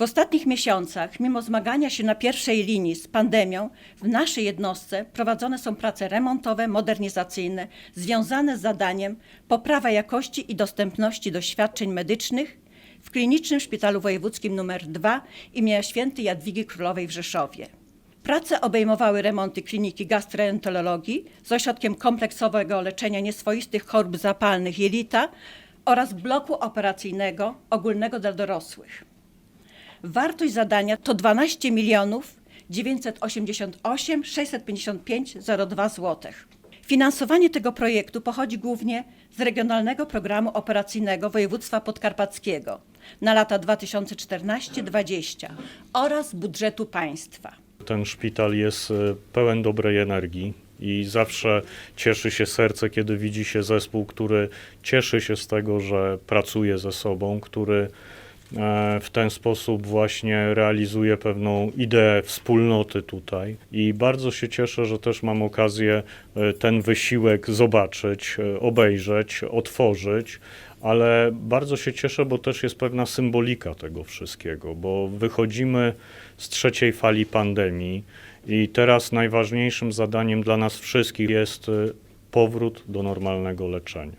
W ostatnich miesiącach, mimo zmagania się na pierwszej linii z pandemią, w naszej jednostce prowadzone są prace remontowe, modernizacyjne, związane z zadaniem poprawa jakości i dostępności do świadczeń medycznych w Klinicznym Szpitalu Wojewódzkim nr 2 imienia świętej Jadwigi Królowej w Rzeszowie. Prace obejmowały remonty kliniki gastroenterologii z ośrodkiem kompleksowego leczenia nieswoistych chorób zapalnych jelita oraz bloku operacyjnego ogólnego dla dorosłych. Wartość zadania to 12 milionów 988 655,02 zł. Finansowanie tego projektu pochodzi głównie z Regionalnego Programu Operacyjnego Województwa Podkarpackiego na lata 2014-2020 oraz budżetu państwa. Ten szpital jest e, pełen dobrej energii i zawsze cieszy się serce, kiedy widzi się zespół, który cieszy się z tego, że pracuje ze sobą, który w ten sposób właśnie realizuje pewną ideę wspólnoty tutaj. I bardzo się cieszę, że też mam okazję e, ten wysiłek zobaczyć, e, obejrzeć, otworzyć. Ale bardzo się cieszę, bo też jest pewna symbolika tego wszystkiego, bo wychodzimy z trzeciej fali pandemii i teraz najważniejszym zadaniem dla nas wszystkich jest powrót do normalnego leczenia.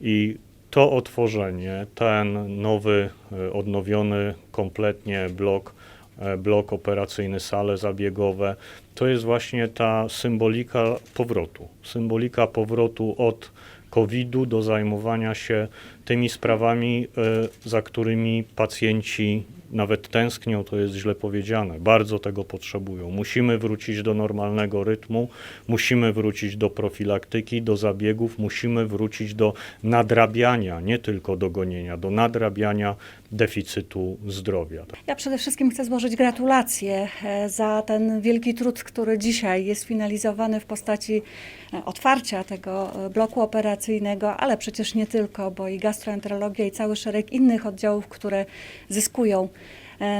I to otworzenie, ten nowy, y, odnowiony kompletnie blok, e, blok operacyjny, sale zabiegowe, to jest właśnie ta symbolika powrotu. Symbolika powrotu od COVID-u do zajmowania się tymi sprawami, e, za którymi pacjenci nawet tęsknią, to jest źle powiedziane, bardzo tego potrzebują. Musimy wrócić do normalnego rytmu, musimy wrócić do profilaktyki, do zabiegów, musimy wrócić do nadrabiania, nie tylko do gonienia, do nadrabiania deficytu zdrowia. Ja przede wszystkim chcę złożyć gratulacje e, za ten wielki trud, który dzisiaj jest finalizowany w postaci e, otwarcia tego e, bloku operacyjnego, ale przecież nie tylko, bo i gastroenterologia i cały szereg innych oddziałów, które zyskują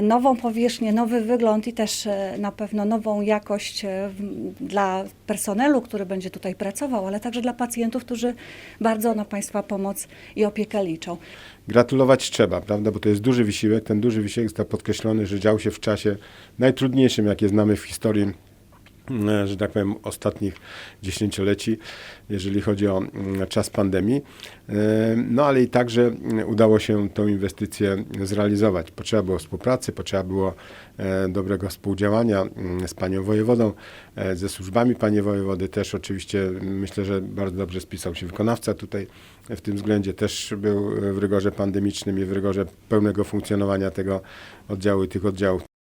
nową powierzchnię, nowy wygląd i też e, na pewno nową jakość e, dla personelu, który będzie tutaj pracował, ale także dla pacjentów, którzy bardzo na Państwa pomoc i opiekę liczą. Gratulować trzeba, prawda, bo to jest duży wysiłek. Ten duży wysiłek został podkreślony, że dział się w czasie najtrudniejszym, jakie znamy w historii, e, że tak powiem, ostatnich dziesięcioleci, jeżeli chodzi o mm, czas pandemii. E, No ale i także mm, udało się tą inwestycję zrealizować. Potrzeba było współpracy, potrzeba było e, dobrego współdziałania mm, z panią wojewodą, e, ze służbami panie wojewody. Też oczywiście myślę, że bardzo dobrze spisał się wykonawca tutaj w tym względzie. Też był w rygorze pandemicznym i w rygorze pełnego funkcjonowania tego oddziału i tych oddziałów.